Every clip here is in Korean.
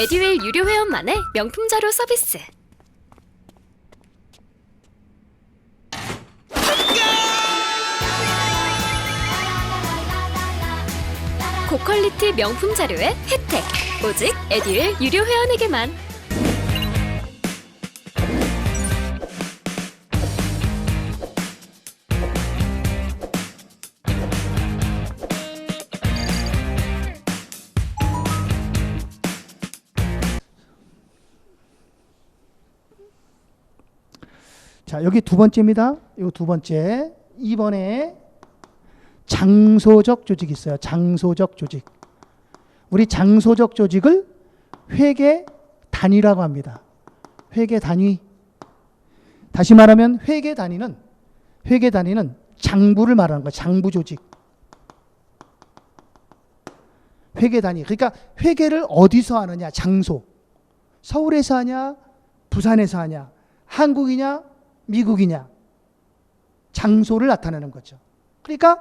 에듀윌 유료 회원만의 명품 자료 서비스. 고퀄리티 명품 자료의 혜택. 오직 에듀윌 유료 회원에게만. 자, 여기 두 번째입니다. 이 두 번째. 이번에 장소적 조직이 있어요. 장소적 조직. 우리 장소적 조직을 회계 단위라고 합니다. 회계 단위. 다시 말하면 회계 단위는 회계 단위는 장부를 말하는 거예요. 장부 조직. 회계 단위. 그러니까 회계를 어디서 하느냐? 장소. 서울에서 하냐? 부산에서 하냐? 한국이냐? 미국이냐? 장소를 나타내는 거죠. 그러니까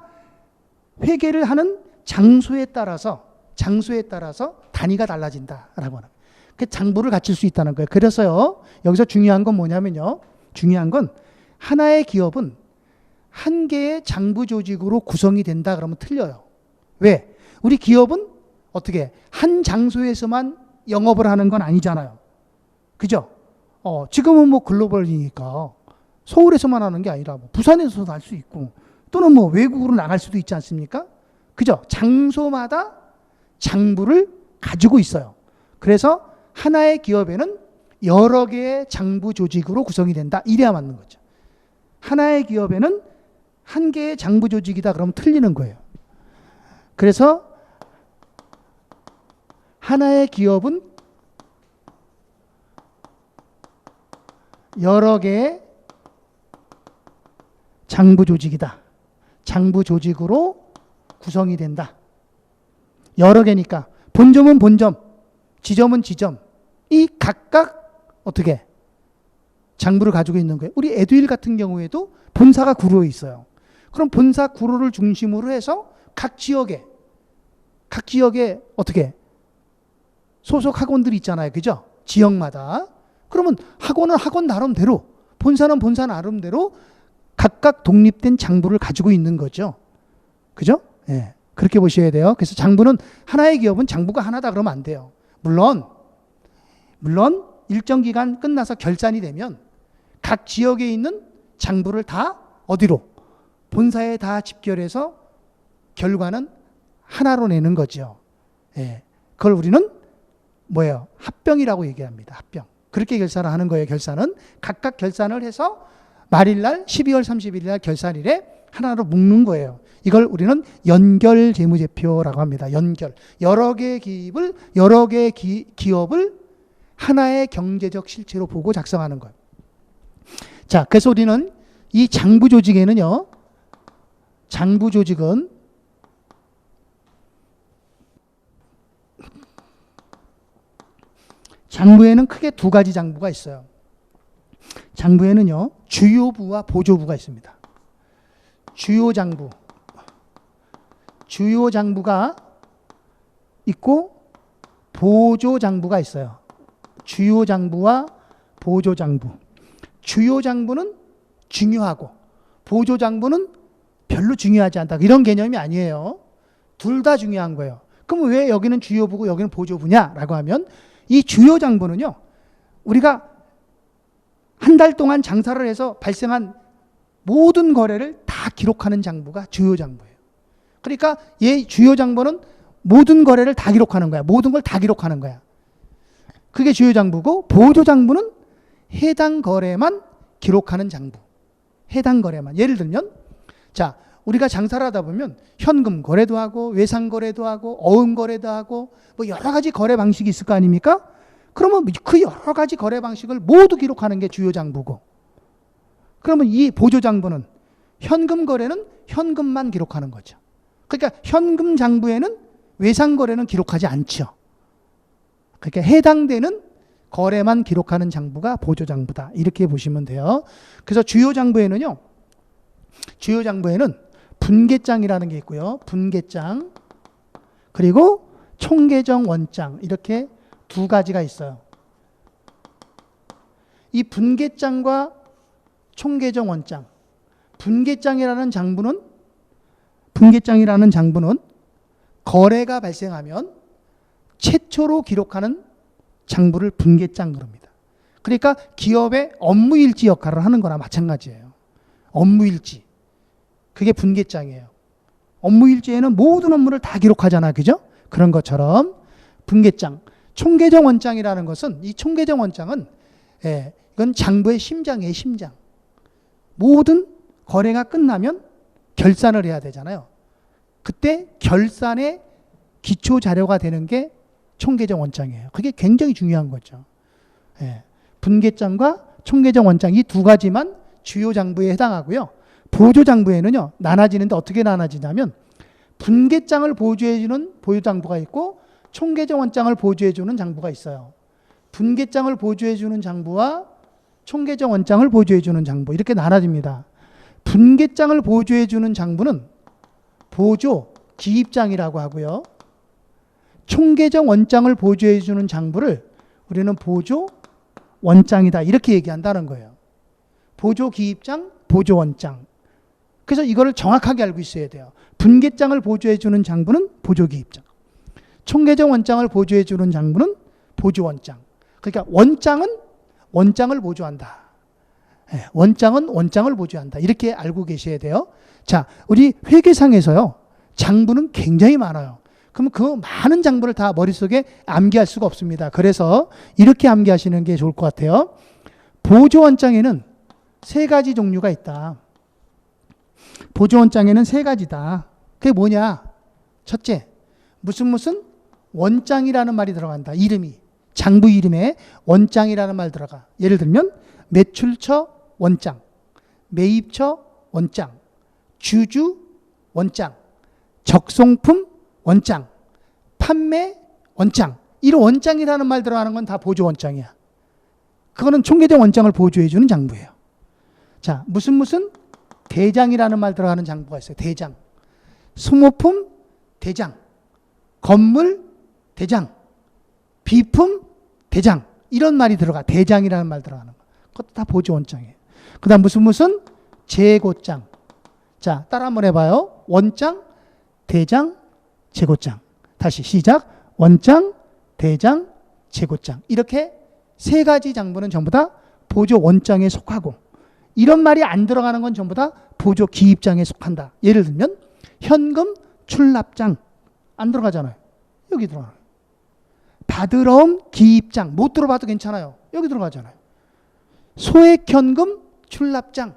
회계를 하는 장소에 따라서 장소에 따라서 단위가 달라진다라고 하는 그 장부를 갖출 수 있다는 거예요. 그래서요. 여기서 중요한 건 뭐냐면요. 중요한 건 하나의 기업은 한 개의 장부 조직으로 구성이 된다 그러면 틀려요. 왜? 우리 기업은 어떻게 한 장소에서만 영업을 하는 건 아니잖아요. 그죠? 어, 지금은 뭐 글로벌이니까 서울에서만 하는 게 아니라 뭐 부산에서도 할 수 있고 또는 뭐 외국으로 나갈 수도 있지 않습니까? 그죠? 장소마다 장부를 가지고 있어요. 그래서 하나의 기업에는 여러 개의 장부 조직으로 구성이 된다. 이래야 맞는 거죠. 하나의 기업에는 한 개의 장부 조직이다. 그러면 틀리는 거예요. 그래서 하나의 기업은 여러 개의 장부 조직이다. 장부 조직으로 구성이 된다. 여러 개니까 본점은 본점, 지점은 지점. 이 각각 어떻게 장부를 가지고 있는 거예요. 우리 에듀일 같은 경우에도 본사가 구로에 있어요. 그럼 본사 구로를 중심으로 해서 각 지역에 각 지역에 어떻게 소속 학원들이 있잖아요. 그죠? 지역마다. 그러면 학원은 학원 나름대로 본사는 본사 나름대로 각각 독립된 장부를 가지고 있는 거죠. 그죠? 예. 그렇게 보셔야 돼요. 그래서 장부는 하나의 기업은 장부가 하나다 그러면 안 돼요. 물론 물론 일정 기간 끝나서 결산이 되면 각 지역에 있는 장부를 다 어디로 본사에 다 집결해서 결과는 하나로 내는 거죠. 예. 그걸 우리는 뭐예요? 합병이라고 얘기합니다. 합병. 그렇게 결산을 하는 거예요. 결산은 각각 결산을 해서 말일날 12월 31일 날 결산일에 하나로 묶는 거예요. 이걸 우리는 연결 재무제표라고 합니다. 연결. 여러 개의 기업을 여러 개의 기, 기업을 하나의 경제적 실체로 보고 작성하는 거예요. 자, 그래서 우리는 이 장부 조직에는요. 장부 조직은 장부에는 크게 두 가지 장부가 있어요. 장부에는요, 주요부와 보조부가 있습니다. 주요 장부. 주요 장부가 있고, 보조 장부가 있어요. 주요 장부와 보조 장부. 주요 장부는 중요하고, 보조 장부는 별로 중요하지 않다. 이런 개념이 아니에요. 둘 다 중요한 거예요. 그럼 왜 여기는 주요부고 여기는 보조부냐 라고 하면 이 주요 장부는요. 우리가 한 달 동안 장사를 해서 발생한 모든 거래를 다 기록하는 장부가 주요 장부예요. 그러니까 얘 주요 장부는 모든 거래를 다 기록하는 거야. 모든 걸 다 기록하는 거야. 그게 주요 장부고 보조 장부는 해당 거래만 기록하는 장부. 해당 거래만. 예를 들면 자, 우리가 장사를 하다 보면 현금 거래도 하고 외상 거래도 하고 어음 거래도 하고 뭐 여러 가지 거래 방식이 있을 거 아닙니까? 그러면 그 여러 가지 거래 방식을 모두 기록하는 게 주요 장부고. 그러면 이 보조 장부는 현금 거래는 현금만 기록하는 거죠. 그러니까 현금 장부에는 외상 거래는 기록하지 않죠. 그러니까 해당되는 거래만 기록하는 장부가 보조 장부다. 이렇게 보시면 돼요. 그래서 주요 장부에는요. 주요 장부에는 분계장이라는 게 있고요. 분계장 그리고 총계정 원장 이렇게 두 가지가 있어요. 이 분계장과 총계정 원장. 분계장이라는 장부는 분계장이라는 장부는 거래가 발생하면 최초로 기록하는 장부를 분계장 그럽니다. 그러니까 기업의 업무일지 역할을 하는 거나 마찬가지예요. 업무일지. 그게 분계장이에요. 업무일지에는 모든 업무를 다 기록하잖아. 그죠? 그런 것처럼 분계장. 총계정 원장이라는 것은 이 총계정 원장은 예, 이건 장부의 심장이에요. 심장. 모든 거래가 끝나면 결산을 해야 되잖아요. 그때 결산의 기초 자료가 되는 게 총계정 원장이에요. 그게 굉장히 중요한 거죠. 예. 분계장과 총계정 원장 이 두 가지만 주요 장부에 해당하고요. 보조 장부에는요 나눠지는데 어떻게 나눠지냐면 분계장을 보조해주는 보조 장부가 있고 총계정 원장을 보조해주는 장부가 있어요. 분계장을 보조해주는 장부와 총계정 원장을 보조해주는 장부 이렇게 나눠집니다. 분계장을 보조해주는 장부는 보조 기입장이라고 하고요. 총계정 원장을 보조해주는 장부를 우리는 보조 원장이다 이렇게 얘기한다는 거예요. 보조 기입장, 보조 원장. 그래서 이거를 정확하게 알고 있어야 돼요. 분계장을 보조해주는 장부는 보조 기입장. 총계정 원장을 보조해 주는 장부는 보조 원장. 그러니까 원장은 원장을 보조한다. 예, 원장은 원장을 보조한다. 이렇게 알고 계셔야 돼요. 자, 우리 회계상에서요. 장부는 굉장히 많아요. 그러면 그 많은 장부를 다 머릿속에 암기할 수가 없습니다. 그래서 이렇게 암기하시는 게 좋을 것 같아요. 보조 원장에는 세 가지 종류가 있다. 보조 원장에는 세 가지다. 그게 뭐냐? 첫째, 무슨 무슨 원장이라는 말이 들어간다. 이름이. 장부 이름에 원장이라는 말 들어가. 예를 들면 매출처 원장, 매입처 원장, 주주 원장, 적송품 원장, 판매 원장. 이런 원장이라는 말 들어가는 건 다 보조 원장이야. 그거는 총계정 원장을 보조해 주는 장부예요. 자, 무슨 무슨 대장이라는 말 들어가는 장부가 있어요. 대장. 소모품 대장. 건물 대장. 비품 대장. 이런 말이 들어가. 대장이라는 말 들어가는 거. 그것도 다 보조 원장이에요. 그다음 무슨 무슨 재고장. 자, 따라 한번 해 봐요. 원장, 대장, 재고장. 다시 시작. 원장, 대장, 재고장. 이렇게 세 가지 장부는 전부 다 보조 원장에 속하고 이런 말이 안 들어가는 건 전부 다 보조 기입장에 속한다. 예를 들면 현금 출납장 안 들어가잖아요. 여기 들어가요. 받으러 온 기입장 못 들어봐도 괜찮아요. 여기 들어가잖아요. 소액 현금 출납장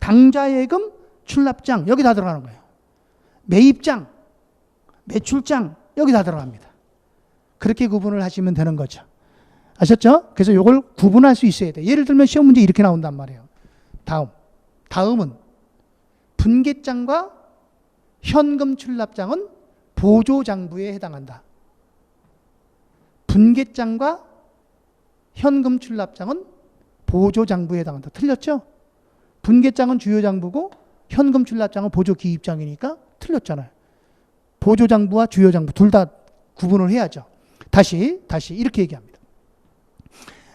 당좌예금 출납장 여기 다 들어가는 거예요. 매입장 매출장 여기 다 들어갑니다. 그렇게 구분을 하시면 되는 거죠. 아셨죠? 그래서 이걸 구분할 수 있어야 돼. 예를 들면 시험 문제 이렇게 나온단 말이에요. 다음. 다음은 분계장과 현금 출납장은 보조장부에 해당한다. 분계장과 현금 출납장은 보조장부에 해당한다. 틀렸죠? 분계장은 주요장부고 현금 출납장은 보조기입장이니까 틀렸잖아요. 보조장부와 주요장부 둘 다 구분을 해야죠. 다시 다시 이렇게 얘기합니다.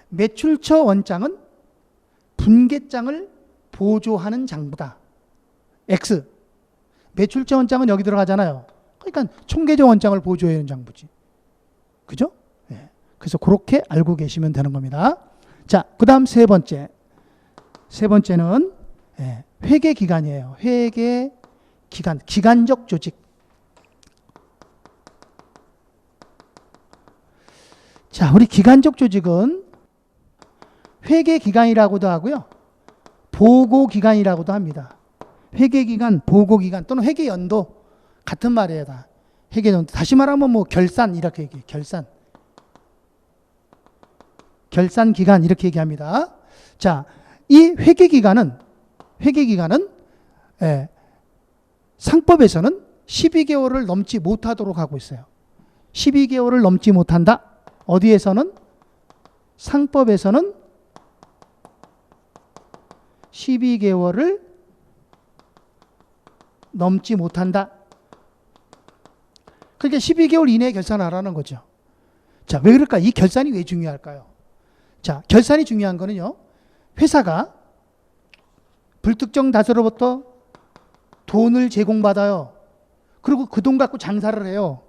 매출처 원장은 분계장을 보조하는 장부다. X. 매출처 원장은 여기 들어가잖아요. 그러니까 총계적 원장을 보조하는 장부지. 그죠? 예. 그래서 그렇게 알고 계시면 되는 겁니다. 자, 그 다음 세 번째. 세 번째는 예, 회계 기간이에요. 회계 기간, 기간적 조직. 자, 우리 기간적 조직은 회계 기간이라고도 하고요. 보고 기간이라고도 합니다. 회계 기간, 보고 기간 또는 회계 연도 같은 말이에요. 다. 회계 연도. 다시 말하면 뭐 결산 이렇게 얘기해요. 결산. 결산 기간 이렇게 얘기합니다. 자, 이 회계 기간은 회계 기간은 예, 상법에서는 12개월을 넘지 못하도록 하고 있어요. 12개월을 넘지 못한다. 어디에서는 상법에서는 12개월을 넘지 못한다. 그러니까 12개월 이내에 결산하라는 거죠. 자, 왜 그럴까? 이 결산이 왜 중요할까요? 자, 결산이 중요한 거는요. 회사가 불특정 다수로부터 돈을 제공받아요. 그리고 그 돈 갖고 장사를 해요.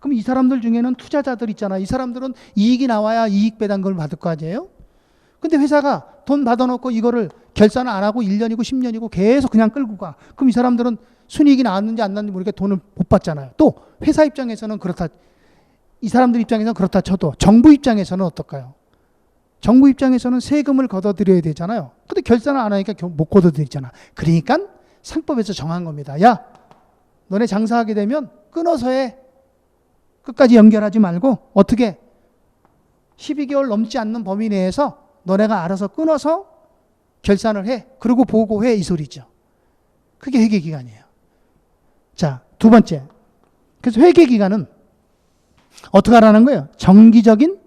그럼 이 사람들 중에는 투자자들 있잖아. 이 사람들은 이익이 나와야 이익 배당금을 받을 거 아니에요? 근데 회사가 돈 받아놓고 이거를 결산을 안 하고 1년이고 10년이고 계속 그냥 끌고 가. 그럼 이 사람들은 순이익이 나왔는지 안 나왔는지 모르게 돈을 못 받잖아요. 또 회사 입장에서는 그렇다. 이 사람들 입장에서는 그렇다 쳐도 정부 입장에서는 어떨까요? 정부 입장에서는 세금을 걷어들여야 되잖아요. 근데 결산을 안 하니까 결- 못 걷어들이잖아. 그러니까 상법에서 정한 겁니다. 야, 너네 장사하게 되면 끊어서 해. 끝까지 연결하지 말고 어떻게 12개월 넘지 않는 범위 내에서 너네가 알아서 끊어서 결산을 해. 그리고 보고해 이 소리죠. 그게 회계 기간이에요. 자, 두 번째. 그래서 회계 기간은 어떻게 하라는 거예요? 정기적인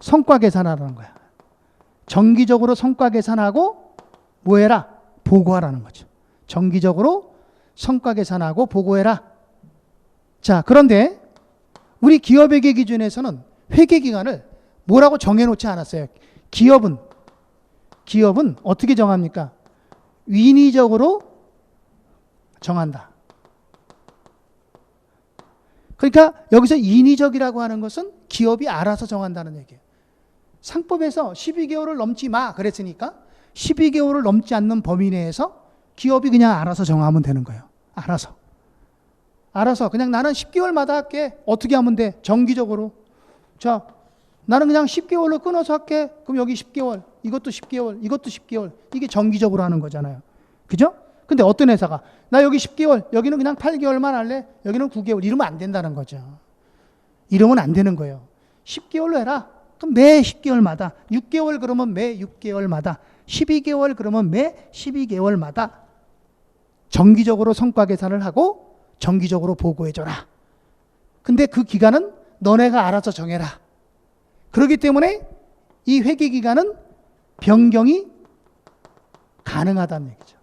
성과 계산하라는 거야. 정기적으로 성과 계산하고 뭐 해라? 보고하라는 거죠. 정기적으로 성과 계산하고 보고해라. 자, 그런데 우리 기업회계 기준에서는 회계 기간을 뭐라고 정해놓지 않았어요. 기업은 기업은 어떻게 정합니까? 인위적으로 정한다. 그러니까 여기서 인위적이라고 하는 것은 기업이 알아서 정한다는 얘기예요. 상법에서 12개월을 넘지 마 그랬으니까 12개월을 넘지 않는 범위 내에서 기업이 그냥 알아서 정하면 되는 거예요. 알아서. 알아서 그냥 나는 10개월마다 할게. 어떻게 하면 돼? 정기적으로. 자, 나는 그냥 10개월로 끊어서 할게. 그럼 여기 10개월, 이것도 10개월, 이것도 10개월. 이게 정기적으로 하는 거잖아요. 그죠? 근데 어떤 회사가 나 여기 10개월, 여기는 그냥 8개월만 할래. 여기는 9개월. 이러면 안 된다는 거죠. 이러면 안 되는 거예요. 10개월로 해라. 그럼 매 10개월마다 6개월 그러면 매 6개월마다 12개월 그러면 매 12개월마다 정기적으로 성과 계산을 하고 정기적으로 보고해 줘라. 근데 그 기간은 너네가 알아서 정해라. 그렇기 때문에 이 회계 기간은 변경이 가능하다는 얘기죠.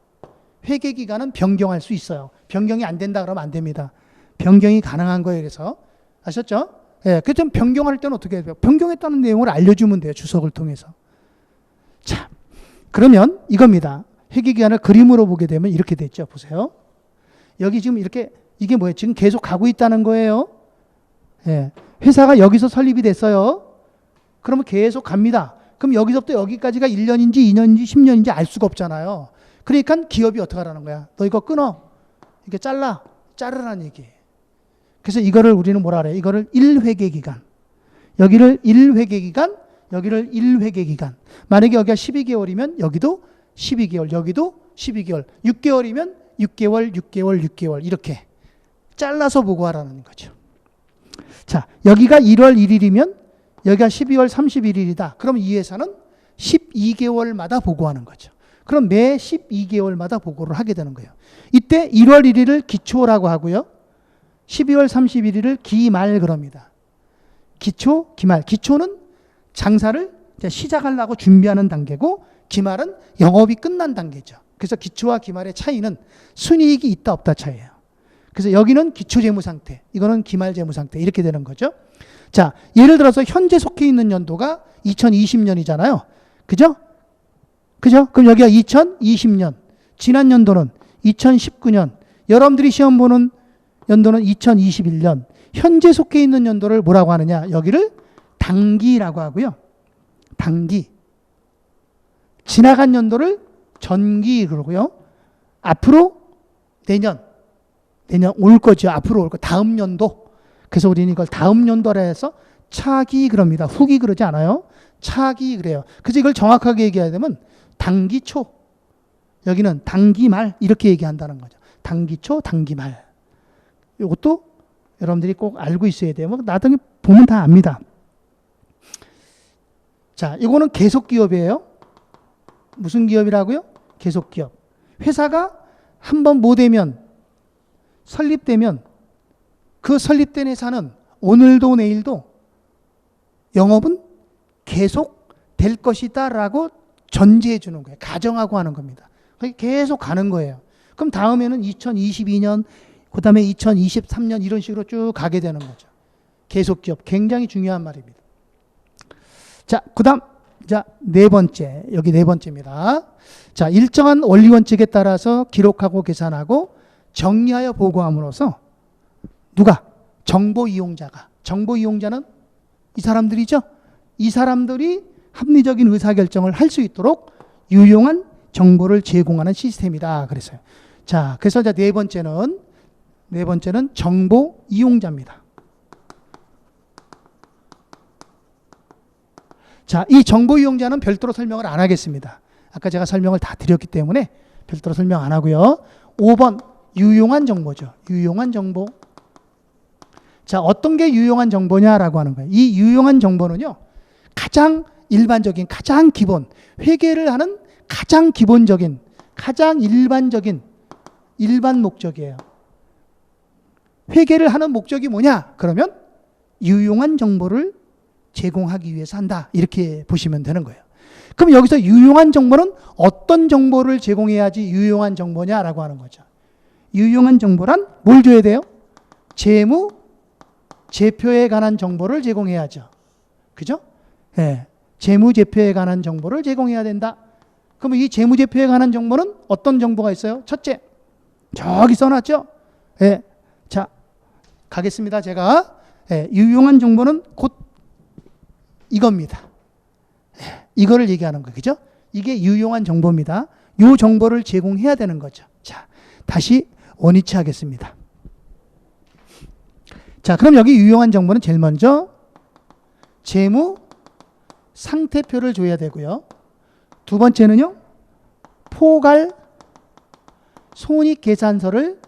회계 기간은 변경할 수 있어요. 변경이 안 된다 그러면 안 됩니다. 변경이 가능한 거예요. 그래서 아셨죠? 예, 그좀 변경할 때는 어떻게 해요? 변경했다는 내용을 알려주면 돼요. 주석을 통해서. 자, 그러면 이겁니다. 회계 기간을 그림으로 보게 되면 이렇게 됐죠. 보세요. 여기 지금 이렇게 이게 뭐예요? 지금 계속 가고 있다는 거예요. 예, 회사가 여기서 설립이 됐어요. 그러면 계속 갑니다. 그럼 여기서부터 여기까지가 1년인지 2년인지 10년인지 알 수가 없잖아요. 그러니까 기업이 어떻게 하라는 거야? 너 이거 끊어. 이게 잘라. 자르라는 얘기예요. 그래서 이거를 우리는 뭐라 그래요? 이거를 1회계 기간. 여기를 1회계 기간, 여기를 1회계 기간. 만약에 여기가 12개월이면 여기도 12개월, 여기도 12개월. 6개월이면 6개월, 6개월, 6개월. 이렇게 잘라서 보고하라는 거죠. 자, 여기가 1월 1일이면 여기가 12월 31일이다. 그럼 이 회사는 12개월마다 보고하는 거죠. 그럼 매 12개월마다 보고를 하게 되는 거예요. 이때 1월 1일을 기초라고 하고요. 12월 31일을 기말 그럽니다. 기초, 기말. 기초는 장사를 시작하려고 준비하는 단계고 기말은 영업이 끝난 단계죠. 그래서 기초와 기말의 차이는 순이익이 있다 없다 차이예요. 그래서 여기는 기초 재무 상태, 이거는 기말 재무 상태 이렇게 되는 거죠. 자, 예를 들어서 현재 속해 있는 연도가 2020년이잖아요. 그죠? 그죠? 그럼 여기가 2020년. 지난 연도는 2019년. 여러분들이 시험 보는 연도는 2021년. 현재 속해 있는 연도를 뭐라고 하느냐? 여기를 단기라고 하고요. 단기. 지나간 연도를 전기 그러고요. 앞으로 내년 내년 올 거죠. 앞으로 올 거. 다음 연도. 그래서 우리는 이걸 다음 연도라 해서 차기 그럽니다. 후기 그러지 않아요. 차기 그래요. 그래서 이걸 정확하게 얘기해야 되면 단기 초. 여기는 단기 말 이렇게 얘기한다는 거죠. 단기 초, 단기 말. 이것도 여러분들이 꼭 알고 있어야 돼요. 뭐 나중에 보면 다 압니다. 자, 이거는 계속 기업이에요. 무슨 기업이라고요? 계속 기업. 회사가 한번못 되면 설립되면 그 설립된 회사는 오늘도 내일도 영업은 계속 될 것이다 라고 전제해 주는 거예요. 가정하고 하는 겁니다. 계속 가는 거예요. 그럼 다음에는 2022년, 그 다음에 2023년 이런 식으로 쭉 가게 되는 거죠. 계속 기업 굉장히 중요한 말입니다. 자, 그 다음 자, 네 번째. 여기 네 번째입니다. 자, 일정한 원리 원칙에 따라서 기록하고 계산하고 정리하여 보고함으로써 누가 정보 이용자가 정보 이용자는 이 사람들이죠. 이 사람들이 합리적인 의사 결정을 할 수 있도록 유용한 정보를 제공하는 시스템이다. 그랬어요. 자, 그래서 이제 네 번째는 네 번째는 정보 이용자입니다. 자, 이 정보 이용자는 별도로 설명을 안 하겠습니다. 아까 제가 설명을 다 드렸기 때문에 별도로 설명 안 하고요. 5번 유용한 정보죠. 유용한 정보. 자, 어떤 게 유용한 정보냐라고 하는 거예요. 이 유용한 정보는요. 가장 일반적인 가장 기본 회계를 하는 가장 기본적인 가장 일반적인 일반 목적이에요. 회계를 하는 목적이 뭐냐? 그러면 유용한 정보를 제공하기 위해서 한다. 이렇게 보시면 되는 거예요. 그럼 여기서 유용한 정보는 어떤 정보를 제공해야지 유용한 정보냐라고 하는 거죠. 유용한 정보란 뭘 줘야 돼요? 재무, 제표에 관한 정보를 제공해야죠. 그죠? 예. 재무제표에 관한 정보를 제공해야 된다. 그러면 이 재무제표에 관한 정보는 어떤 정보가 있어요? 첫째, 저기 써 놨죠? 예. 자, 가겠습니다. 제가. 예. 유용한 정보는 곧 이겁니다. 예. 이거를 얘기하는 거예요. 그죠? 이게 유용한 정보입니다. 요 정보를 제공해야 되는 거죠. 자, 다시 원위치 하겠습니다. 자, 그럼 여기 유용한 정보는 제일 먼저 재무 상태표를 줘야 되고요. 두 번째는요. 포괄 손익 계산서를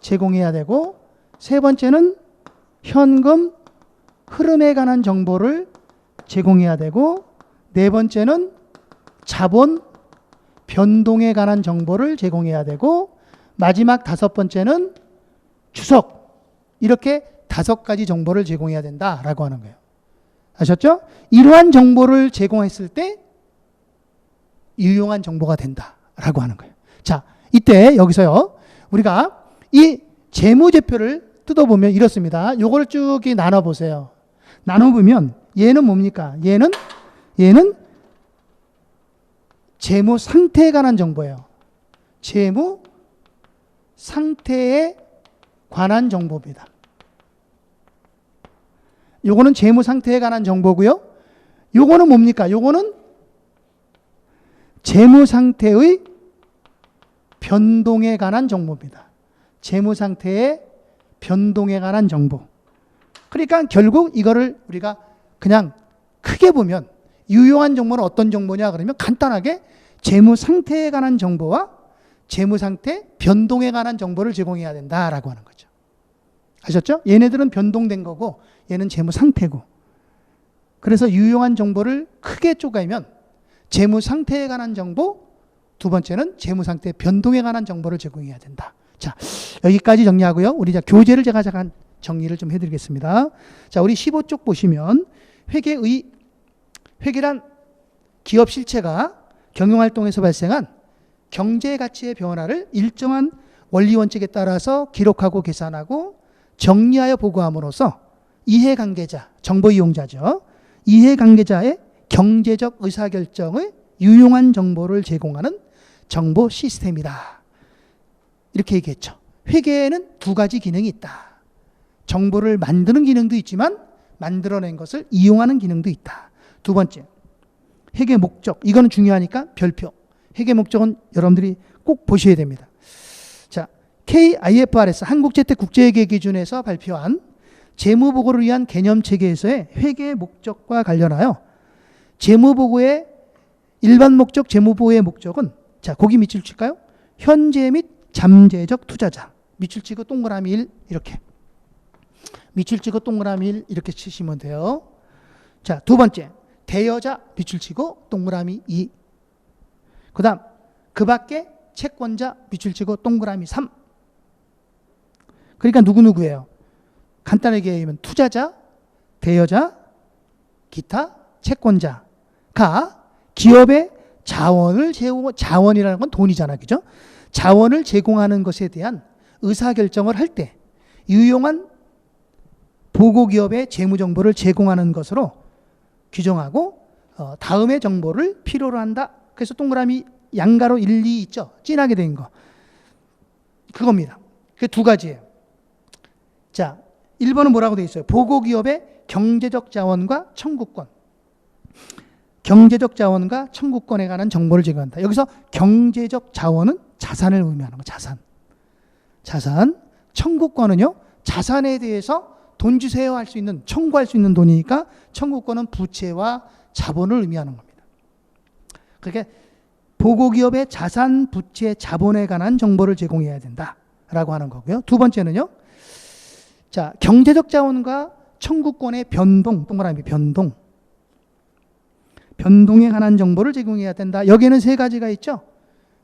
제공해야 되고 세 번째는 현금 흐름에 관한 정보를 제공해야 되고 네 번째는 자본 변동에 관한 정보를 제공해야 되고 마지막 다섯 번째는 추석 이렇게 다섯 가지 정보를 제공해야 된다라고 하는 거예요. 아셨죠? 이러한 정보를 제공했을 때 유용한 정보가 된다라고 하는 거예요. 자, 이때 여기서요. 우리가 이 재무제표를 뜯어보면 이렇습니다. 요거를 쭉 나눠 보세요. 나눠 보면 얘는 뭡니까? 얘는 얘는 재무 상태에 관한 정보예요. 재무 상태에 관한 정보입니다. 요거는 재무 상태에 관한 정보고요. 요거는 뭡니까? 요거는 재무 상태의 변동에 관한 정보입니다. 재무 상태의 변동에 관한 정보. 그러니까 결국 이거를 우리가 그냥 크게 보면 유용한 정보는 어떤 정보냐 그러면 간단하게 재무 상태에 관한 정보와 재무 상태 변동에 관한 정보를 제공해야 된다라고 하는 거죠. 아셨죠? 얘네들은 변동된 거고 얘는 재무 상태고. 그래서 유용한 정보를 크게 쪼개면 재무 상태에 관한 정보, 두 번째는 재무 상태 변동에 관한 정보를 제공해야 된다. 자, 여기까지 정리하고요. 우리 이제 교재를 제가 잠깐 정리를 좀 해드리겠습니다. 자, 우리 15쪽 보시면 회계의 회계란 기업 실체가 경영활동에서 발생한 경제 가치의 변화를 일정한 원리 원칙에 따라서 기록하고 계산하고 정리하여 보고함으로써 이해관계자, 정보 이용자죠. 이해관계자의 경제적 의사결정의 유용한 정보를 제공하는 정보 시스템이다. 이렇게 얘기했죠. 회계에는 두 가지 기능이 있다. 정보를 만드는 기능도 있지만 만들어낸 것을 이용하는 기능도 있다. 두 번째, 회계 목적. 이거는 중요하니까 별표. 회계 목적은 여러분들이 꼭 보셔야 됩니다. 자, KIFRS 한국재택 국제회계 기준에서 발표한 재무보고를 위한 개념 체계에서의 회계 목적과 관련하여 재무보고의 일반 목적 재무보고의 목적은 자, 거기 밑줄 칠까요? 현재 및 잠재적 투자자. 밑줄 치고 동그라미 1 이렇게. 밑줄 치고 동그라미 1 이렇게 치시면 돼요. 자, 두 번째. 대여자 밑줄 치고 동그라미 2. 그다음 그 밖에 채권자 밑줄 치고 동그라미 3. 그러니까 누구 누구예요? 간단하게 얘기하면 투자자, 대여자, 기타 채권자가 기업의 자원을 제공 자원이라는 건 돈이잖아. 그죠? 자원을 제공하는 것에 대한 의사 결정을 할 때 유용한 보고기업의 재무 정보를 제공하는 것으로 규정하고 어, 다음의 정보를 필요로 한다. 그래서 동그라미 양가로 1, 2 있죠. 진하게 된 거. 그겁니다. 그 두 가지예요. 자, 1번은 뭐라고 돼 있어요? 보고기업의 경제적 자원과 청구권. 경제적 자원과 청구권에 관한 정보를 제공한다. 여기서 경제적 자원은 자산을 의미하는 거, 자산. 자산. 청구권은요, 자산에 대해서 돈 주세요 할 수 있는, 청구할 수 있는 돈이니까 청구권은 부채와 자본을 의미하는 겁니다. 그러니까 보고기업의 자산, 부채, 자본에 관한 정보를 제공해야 된다라고 하는 거고요. 두 번째는요. 자, 경제적 자원과 청구권의 변동, 동그라미 변동. 변동에 관한 정보를 제공해야 된다. 여기에는 세 가지가 있죠.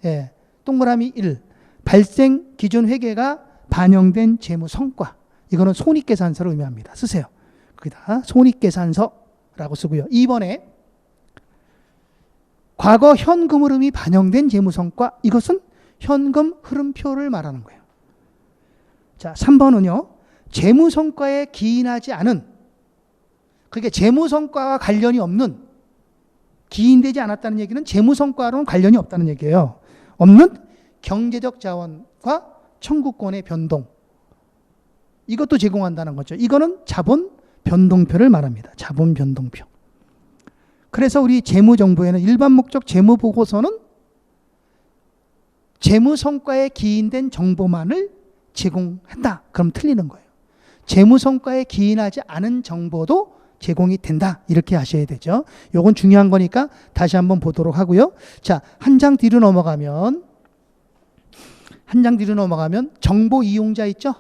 예. 동그라미 1. 발생 기준 회계가 반영된 재무 성과. 이거는 손익계산서를 의미합니다. 쓰세요. 거기다 손익계산서라고 쓰고요. 2번에 과거 현금 흐름이 반영된 재무 성과. 이것은 현금 흐름표를 말하는 거예요. 자, 3번은요. 재무 성과에 기인하지 않은 그게 재무 성과와 관련이 없는 기인되지 않았다는 얘기는 재무 성과로는 관련이 없다는 얘기예요. 없는 경제적 자원과 청구권의 변동. 이것도 제공한다는 거죠. 이거는 자본 변동표를 말합니다. 자본 변동표. 그래서 우리 재무정보에는 일반 목적 재무 보고서는 재무 성과에 기인된 정보만을 제공한다. 그럼 틀리는 거예요. 재무 성과에 기인하지 않은 정보도 제공이 된다. 이렇게 하셔야 되죠. 요건 중요한 거니까 다시 한번 보도록 하고요. 자, 한 장 뒤로 넘어가면 한 장 뒤로 넘어가면 정보 이용자 있죠?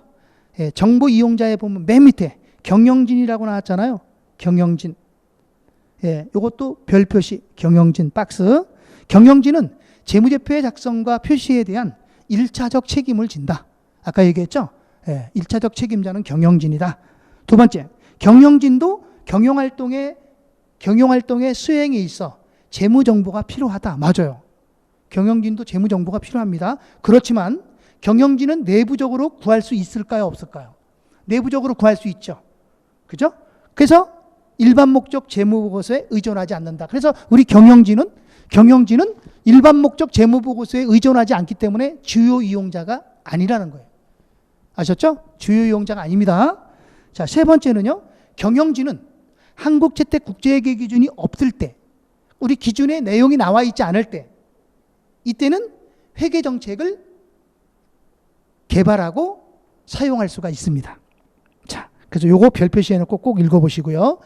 예, 정보 이용자에 보면 맨 밑에 경영진이라고 나왔잖아요. 경영진. 예, 요것도 별 표시 경영진 박스. 경영진은 재무제표의 작성과 표시에 대한 일차적 책임을 진다. 아까 얘기했죠? 예, 1차적 책임자는 경영진이다. 두 번째, 경영진도 경영 활동에, 경영 활동의 수행에 있어 재무 정보가 필요하다. 맞아요. 경영진도 재무 정보가 필요합니다. 그렇지만 경영진은 내부적으로 구할 수 있을까요? 없을까요? 내부적으로 구할 수 있죠. 그죠? 그래서 일반 목적 재무 보고서에 의존하지 않는다. 그래서 우리 경영진은 경영진은 일반 목적 재무 보고서에 의존하지 않기 때문에 주요 이용자가 아니라는 거예요. 아셨죠? 주요 이용자가 아닙니다. 자, 세 번째는요. 경영진은 한국 채택 국제회계 기준이 없을 때, 우리 기준에 내용이 나와 있지 않을 때, 이때는 회계 정책을 개발하고 사용할 수가 있습니다. 자, 그래서 요거 별 표시해 놓고 꼭 읽어 보시고요.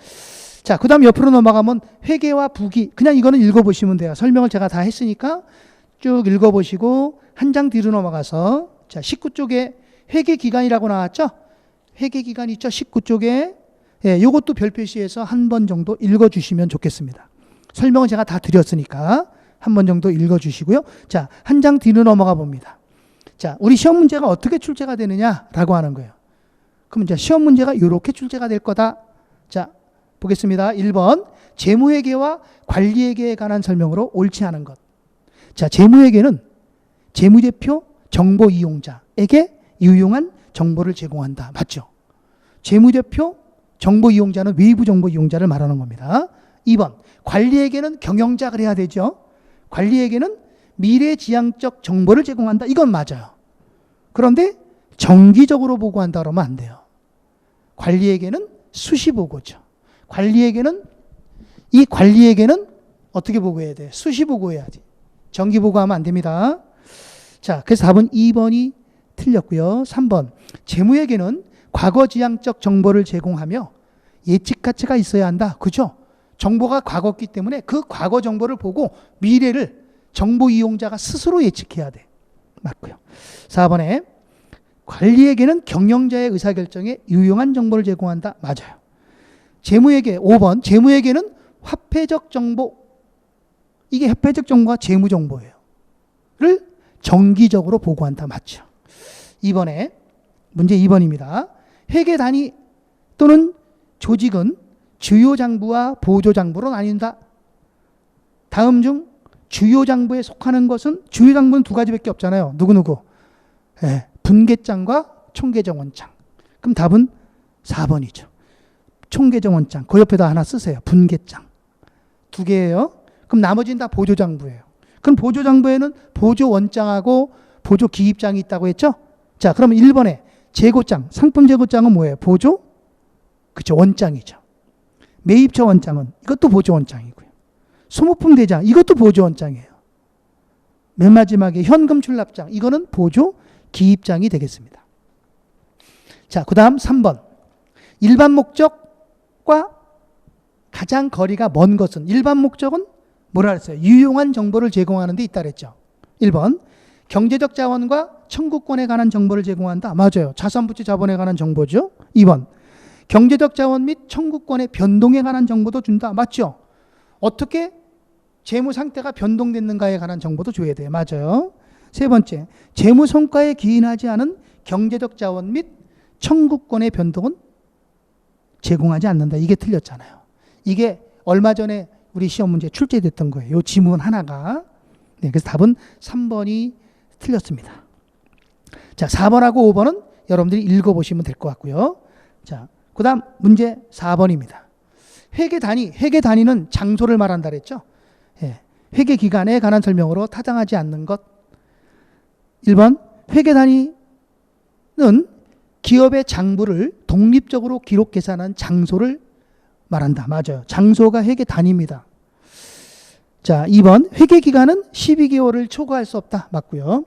자, 그 다음 옆으로 넘어가면 회계와 부기. 그냥 이거는 읽어 보시면 돼요. 설명을 제가 다 했으니까 쭉 읽어 보시고 한 장 뒤로 넘어가서 자, 19쪽에 회계 기간이라고 나왔죠? 회계 기간 있죠? 19쪽에 예, 요것도 별 표시해서 한 번 정도 읽어 주시면 좋겠습니다. 설명은 제가 다 드렸으니까 한 번 정도 읽어 주시고요. 자, 한 장 뒤로 넘어가 봅니다. 자, 우리 시험 문제가 어떻게 출제가 되느냐라고 하는 거예요. 그럼 이제 시험 문제가 이렇게 출제가 될 거다. 자, 보겠습니다. 1번 재무회계와 관리회계에 관한 설명으로 옳지 않은 것. 자, 재무회계는 재무제표 정보 이용자에게 유용한 정보를 제공한다. 맞죠? 재무제표 정보 이용자는 외부 정보 이용자를 말하는 겁니다. 2번 관리에게는 경영자 그래야 되죠. 관리에게는 미래지향적 정보를 제공한다. 이건 맞아요. 그런데 정기적으로 보고한다 그러면 안 돼요. 관리에게는 수시 보고죠. 관리에게는 이 관리에게는 어떻게 보고해야 돼? 수시 보고해야지. 정기 보고하면 안 됩니다. 자, 그래서 답은 2번이 틀렸고요. 3번. 재무에게는 과거 지향적 정보를 제공하며 예측 가치가 있어야 한다. 그죠? 정보가 과거기 때문에 그 과거 정보를 보고 미래를 정보 이용자가 스스로 예측해야 돼. 맞고요. 4번에 관리에게는 경영자의 의사결정에 유용한 정보를 제공한다. 맞아요. 재무에게 5번 재무에게는 화폐적 정보 이게 화폐적 정보가 재무 정보예요. 를 정기적으로 보고한다. 맞죠? 2번에 문제 2번입니다. 회계 단위 또는 조직은 주요 장부와 보조 장부로 나뉜다. 다음 중 주요 장부에 속하는 것은 주요 장부는 두 가지밖에 없잖아요. 누구 누구? 예, 분계장과 총계정원장. 그럼 답은 4번이죠. 총계정 원장. 그 옆에다 하나 쓰세요. 분계장. 두 개예요. 그럼 나머지는 다 보조장부예요. 그럼 보조장부에는 보조 원장하고 보조 기입장이 있다고 했죠? 자, 그러면 1번에 재고장, 상품 재고장은 뭐예요? 보조? 그쵸, 원장이죠. 매입처 원장은 이것도 보조 원장이고요. 소모품 대장, 이것도 보조 원장이에요. 맨 마지막에 현금 출납장, 이거는 보조 기입장이 되겠습니다. 자, 그 다음 3번. 일반 목적과 가장 거리가 먼 것은 일반 목적은 뭐라 그랬어요? 유용한 정보를 제공하는 데 있다 그랬죠. 1번. 경제적 자원과 청구권에 관한 정보를 제공한다. 맞아요. 자산부채 자본에 관한 정보죠. 2번. 경제적 자원 및 청구권의 변동에 관한 정보도 준다. 맞죠? 어떻게 재무 상태가 변동됐는가에 관한 정보도 줘야 돼요. 맞아요. 세 번째. 재무 성과에 기인하지 않은 경제적 자원 및 청구권의 변동은 제공하지 않는다. 이게 틀렸잖아요. 이게 얼마 전에 우리 시험 문제 출제됐던 거예요. 이 지문 하나가. 네, 그래서 답은 3번이 틀렸습니다. 자, 4번하고 5번은 여러분들이 읽어보시면 될 것 같고요. 자, 그 다음 문제 4번입니다. 회계 단위, 회계 단위는 장소를 말한다 그랬죠? 예, 회계 기간에 관한 설명으로 타당하지 않는 것. 1번, 회계 단위는 기업의 장부를 독립적으로 기록 계산한 장소를 말한다. 맞아요. 장소가 회계 단위입니다. 자, 2번 회계 기간은 12개월을 초과할 수 없다. 맞고요.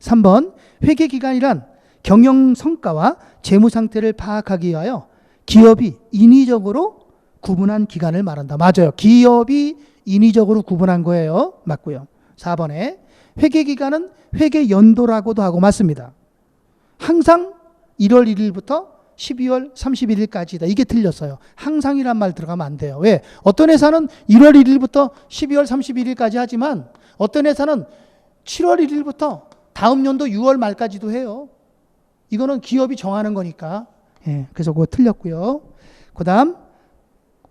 3번 회계 기간이란 경영 성과와 재무 상태를 파악하기 위하여 기업이 인위적으로 구분한 기간을 말한다. 맞아요. 기업이 인위적으로 구분한 거예요. 맞고요. 4번에 회계 기간은 회계 연도라고도 하고 맞습니다. 항상 1월 1일부터 12월 31일까지다. 이게 틀렸어요. 항상이란 말 들어가면 안 돼요. 왜? 어떤 회사는 1월 1일부터 12월 31일까지 하지만 어떤 회사는 7월 1일부터 다음 연도 6월 말까지도 해요. 이거는 기업이 정하는 거니까. 예, 그래서 그거 틀렸고요. 그 다음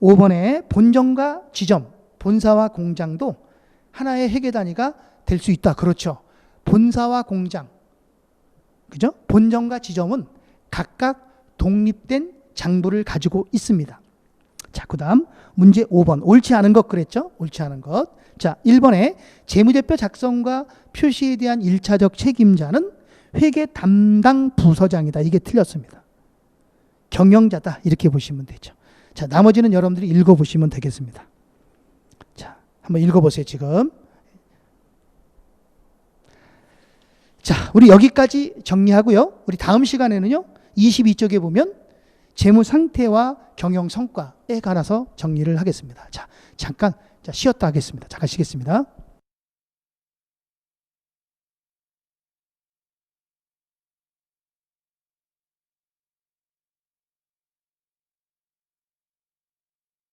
5번에 본점과 지점, 본사와 공장도 하나의 회계 단위가 될 수 있다. 그렇죠. 본사와 공장, 그죠? 본점과 지점은 각각 독립된 장부를 가지고 있습니다. 자, 그 다음 문제 5번. 옳지 않은 것 그랬죠? 옳지 않은 것. 자, 1번에 재무제표 작성과 표시에 대한 일차적 책임자는 회계 담당 부서장이다. 이게 틀렸습니다. 경영자다. 이렇게 보시면 되죠. 자, 나머지는 여러분들이 읽어보시면 되겠습니다. 자, 한번 읽어보세요, 지금. 자, 우리 여기까지 정리하고요. 우리 다음 시간에는요. 22쪽에 보면 재무 상태와 경영 성과에 관해서 정리를 하겠습니다. 자, 잠깐 자, 쉬었다 하겠습니다. 잠깐 쉬겠습니다.